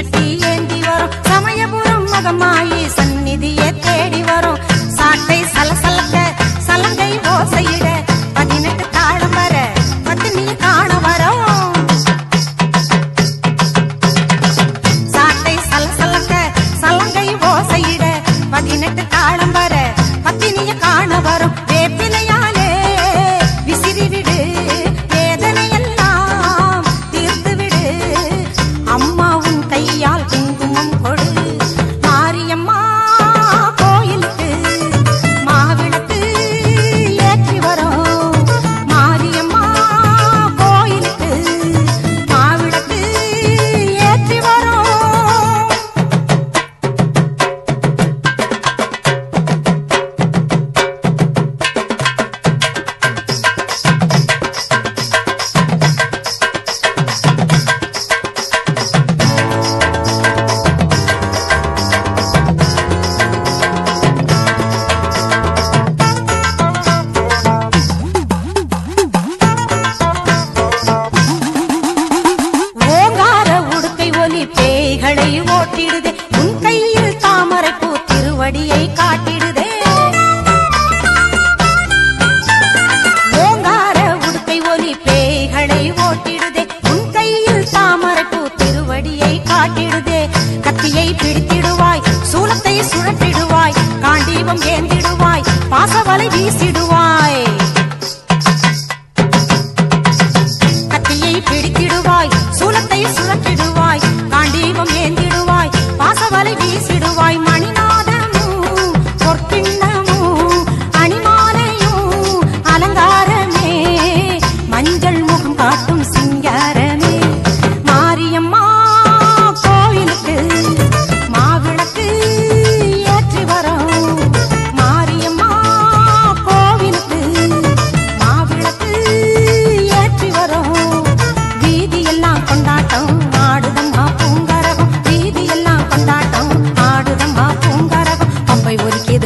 சட்டி ஏந்தி வரும். சமயபுரம் மகமாயி சந்நிதியே தேடி வரும். சாட்டை சலசலக்க சலங்கை ஓசையிட பதினெட்டு தாழம் வர பத்தினி காண வரும். சாட்டை சலசலக்க சலங்கை ஓசையிட பதினெட்டு தாழம் வர பாசம் ஏந்திடுவாய். பாசவலை வீசிடுவாய். மாடுதம்